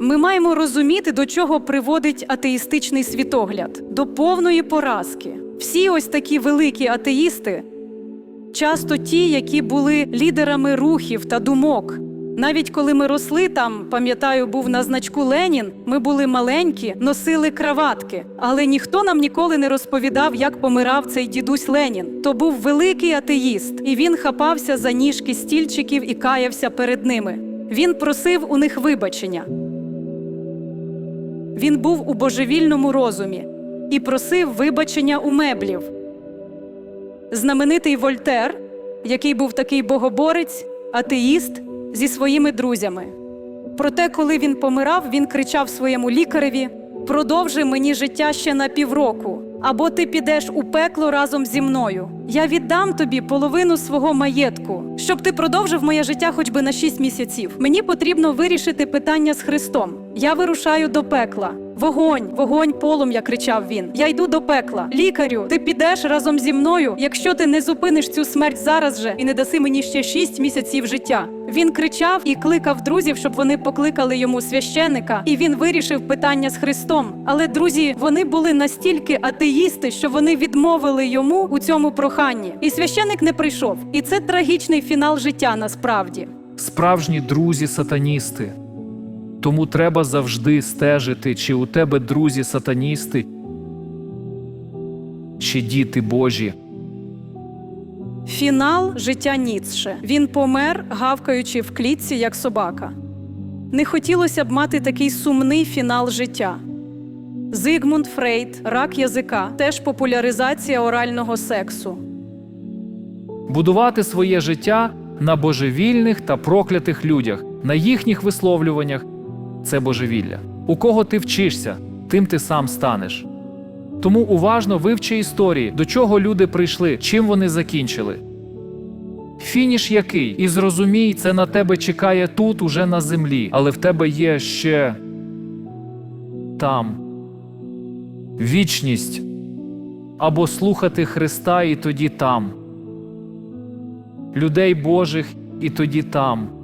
Ми маємо розуміти, до чого приводить атеїстичний світогляд до повної поразки. Всі ось такі великі атеїсти, часто ті, які були лідерами рухів та думок. Навіть коли ми росли там, пам'ятаю, був на значку Ленін, ми були маленькі, носили краватки. Але ніхто нам ніколи не розповідав, як помирав цей дідусь Ленін. То був великий атеїст, і він хапався за ніжки стільчиків і каявся перед ними. Він просив у них вибачення. Він був у божевільному розумі і просив вибачення у меблів. Знаменитий Вольтер, який був такий богоборець, атеїст зі своїми друзями. Проте, коли він помирав, він кричав своєму лікареві: продовжи мені життя ще на півроку, або ти підеш у пекло разом зі мною. Я віддам тобі половину свого маєтку, щоб ти продовжив моє життя хоч би на шість місяців. Мені потрібно вирішити питання з Христом. Я вирушаю до пекла. Вогонь, вогонь, полум'я, кричав він. Я йду до пекла. Лікарю, ти підеш разом зі мною, якщо ти не зупиниш цю смерть зараз же і не даси мені ще шість місяців життя. Він кричав і кликав друзів, щоб вони покликали йому священика, і він вирішив питання з Христом. Але друзі, вони були настільки атеїсти, що вони відмовили йому у цьому проханні. І священик не прийшов. І це трагічний фінал життя насправді. Справжні друзі сатаністи. Тому треба завжди стежити, чи у тебе друзі сатаністи, чи діти Божі. Фінал життя Ніцше. Він помер, гавкаючи в клітці, як собака. Не хотілося б мати такий сумний фінал життя. Зигмунд Фрейд, рак язика, теж популяризація орального сексу. Будувати своє життя на божевільних та проклятих людях, на їхніх висловлюваннях це божевілля. У кого ти вчишся, тим ти сам станеш. Тому уважно вивчи історії, до чого люди прийшли, чим вони закінчили. Фініш який, і зрозумій, це на тебе чекає тут, уже на землі, але в тебе є ще там вічність або слухати Христа, і тоді там людей Божих, і тоді там.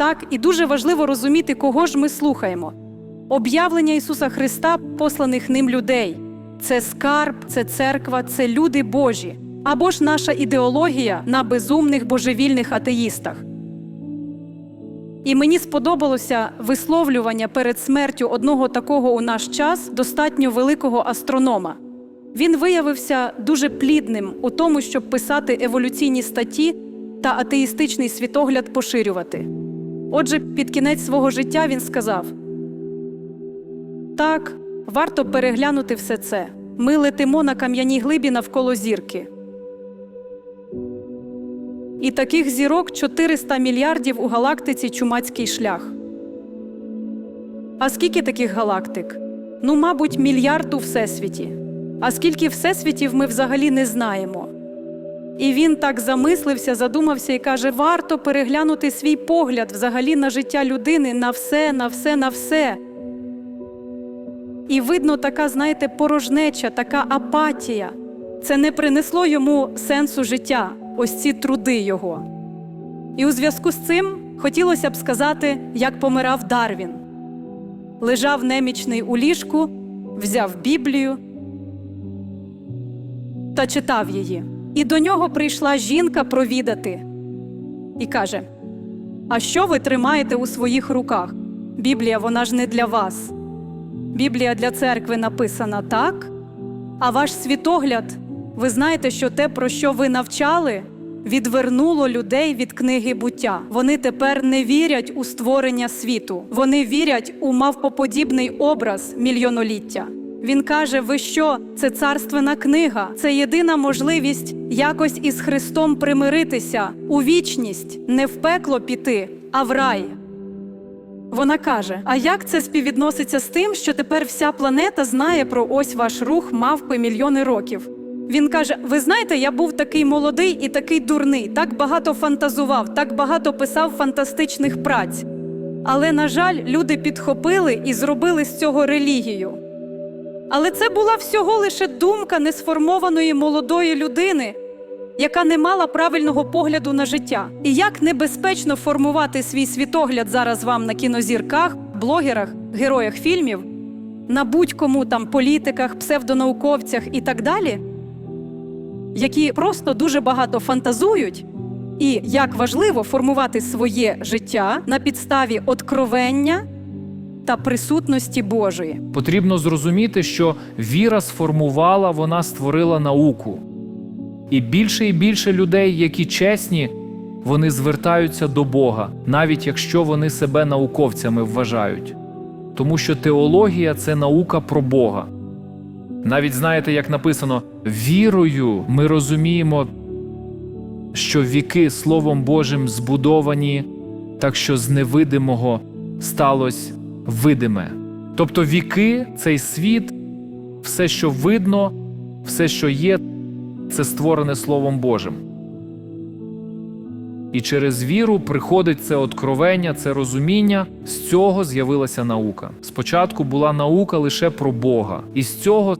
Так, і дуже важливо розуміти, кого ж ми слухаємо. Об'явлення Ісуса Христа, посланих ним людей. Це скарб, це церква, це люди Божі. Або ж наша ідеологія на безумних божевільних атеїстах. І мені сподобалося висловлювання перед смертю одного такого у наш час достатньо великого астронома. Він виявився дуже плідним у тому, щоб писати еволюційні статті та атеїстичний світогляд поширювати. Отже, під кінець свого життя він сказав: так, варто переглянути все це. Ми летимо на кам'яній глибі навколо зірки. І таких зірок 400 мільярдів у галактиці Чумацький шлях. А скільки таких галактик? Ну, мабуть, мільярд у всесвіті. А скільки всесвітів ми взагалі не знаємо. І він так замислився, задумався і каже: варто переглянути свій погляд взагалі на життя людини, на все, на все, на все. І видно, така, знаєте, порожнеча, така апатія. Це не принесло йому сенсу життя, ось ці труди його. І у зв'язку з цим хотілося б сказати, як помирав Дарвін. Лежав немічний у ліжку, взяв Біблію та читав її. І до нього прийшла жінка провідати і каже: А що ви тримаєте у своїх руках? Біблія, вона ж не для вас. Біблія для церкви написана так, а ваш світогляд, ви знаєте, що те, про що ви навчали, відвернуло людей від книги буття. Вони тепер не вірять у створення світу, вони вірять у мавпоподібний образ мільйоноліття. Він каже: Ви що? Це царственна книга, це єдина можливість якось із Христом примиритися у вічність, не в пекло піти, а в рай. Вона каже: А як це співвідноситься з тим, що тепер вся планета знає про ось ваш рух мавпи мільйони років? Він каже: Ви знаєте, я був такий молодий і такий дурний, так багато фантазував, так багато писав фантастичних праць. Але, на жаль, люди підхопили і зробили з цього релігію. Але це була всього лише думка несформованої молодої людини, яка не мала правильного погляду на життя. І як небезпечно формувати свій світогляд зараз вам на кінозірках, блогерах, героях фільмів, на будь-кому там політиках, псевдонауковцях і так далі, які просто дуже багато фантазують. І як важливо формувати своє життя на підставі откровення та присутності Божої. Потрібно зрозуміти, що віра сформувала, вона створила науку. І більше і більше людей, які чесні, вони звертаються до Бога, навіть якщо вони себе науковцями вважають. Тому що теологія це наука про Бога. Навіть знаєте, як написано, вірою ми розуміємо, що віки Словом Божим збудовані, так що з невидимого сталося видиме. Тобто віки, цей світ, все, що видно, все, що є, це створене Словом Божим. І через віру приходить це откровення, це розуміння. З цього з'явилася наука. Спочатку була наука лише про Бога, і з цього,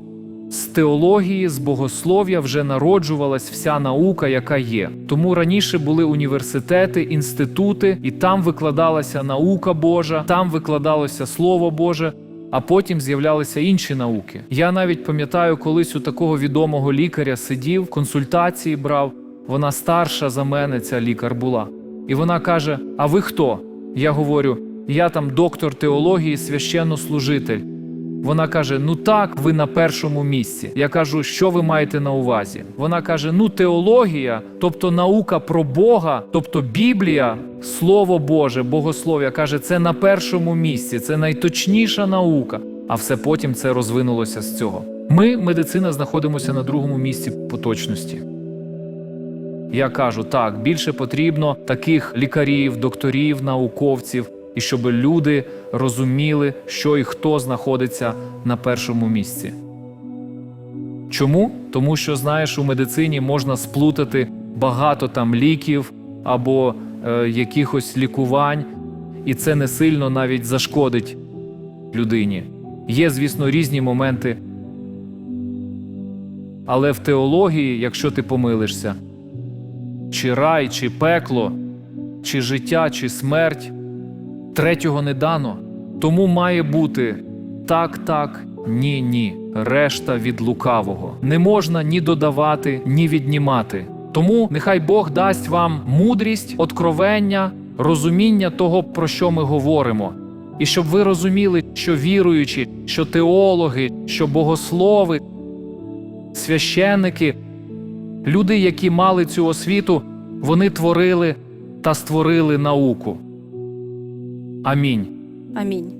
з теології, з богослов'я вже народжувалась вся наука, яка є. Тому раніше були університети, інститути, і там викладалася наука Божа, там викладалося Слово Боже. А потім з'являлися інші науки. Я навіть пам'ятаю, колись у такого відомого лікаря сидів, консультації брав. Вона старша за мене, ця лікар була. І вона каже: А ви хто? Я говорю: я там доктор теології, священнослужитель. Вона каже: Ну так, ви на першому місці. Я кажу, що ви маєте на увазі? Вона каже: Ну, теологія, тобто наука про Бога, тобто Біблія, Слово Боже, Богослов'я каже, це на першому місці, це найточніша наука. А все потім це розвинулося з цього. Ми, медицина, знаходимося на другому місці по точності. Я кажу, так, більше потрібно таких лікарів, докторів, науковців, і щоб люди розуміли, що і хто знаходиться на першому місці. Чому? Тому що, знаєш, у медицині можна сплутати багато там ліків або е, якихось лікувань, і це не сильно навіть зашкодить людині. Є, звісно, різні моменти. Але в теології, якщо ти помилишся, чи рай, чи пекло, чи життя, чи смерть, третього не дано. Тому має бути так, так, ні, ні. Решта від лукавого. Не можна ні додавати, ні віднімати. Тому нехай Бог дасть вам мудрість, откровення, розуміння того, про що ми говоримо. І щоб ви розуміли, що віруючі, що теологи, що богослови, священники, люди, які мали цю освіту, вони творили та створили науку. Амінь. Амінь.